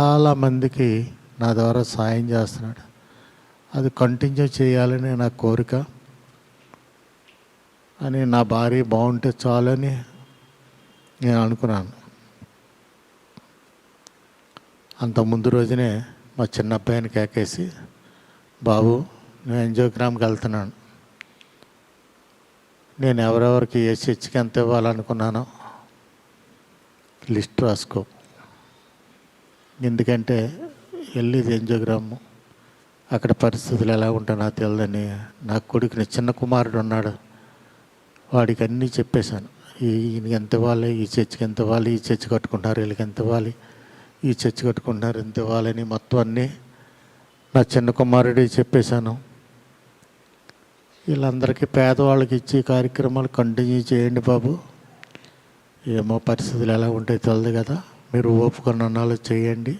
చాలామందికి నా ద్వారా సాయం చేస్తున్నాడు. అది కంటిన్యూ చేయాలని నా కోరిక. అని నా భార్య బాగుంటే చాలని నేను అనుకున్నాను. అంత ముందు రోజునే మా చిన్న అబ్బాయిని కేకేసి బాబు నేను ఎంజోగ్రామ్కి వెళ్తున్నాను. నేను ఎవరెవరికి ఏ చర్చికి ఎంత ఇవ్వాలనుకున్నానో లిస్ట్ రాసుకో. ఎందుకంటే వెళ్ళేది ఎంజోగ్రామ్ అక్కడ పరిస్థితులు ఎలా ఉంటాయో నాకు తెలియదని నా కొడుకుని చిన్న కుమారుడు ఉన్నాడు. వాడికి అన్నీ చెప్పేశాను. ఈయనకి ఎంత ఇవ్వాలి? ఈ చర్చికి ఎంత ఇవ్వాలి? ఈ చర్చి కట్టుకుంటున్నారు? వీళ్ళకి ఎంత ఇవ్వాలి? ఈ చర్చి కట్టుకుంటున్నారు? ఎంత ఇవ్వాలని మొత్తం అన్నీ నా చిన్న కుమారుడికి చెప్పేశాను. వీళ్ళందరికీ పేదవాళ్ళకి ఇచ్చే కార్యక్రమాలు కంటిన్యూ చేయండి బాబు. ఏమో పరిస్థితులు ఎలా ఉంటాయి తెలియదు కదా. మీరు ఒప్పుకున్న అన్నాలో చేయండి.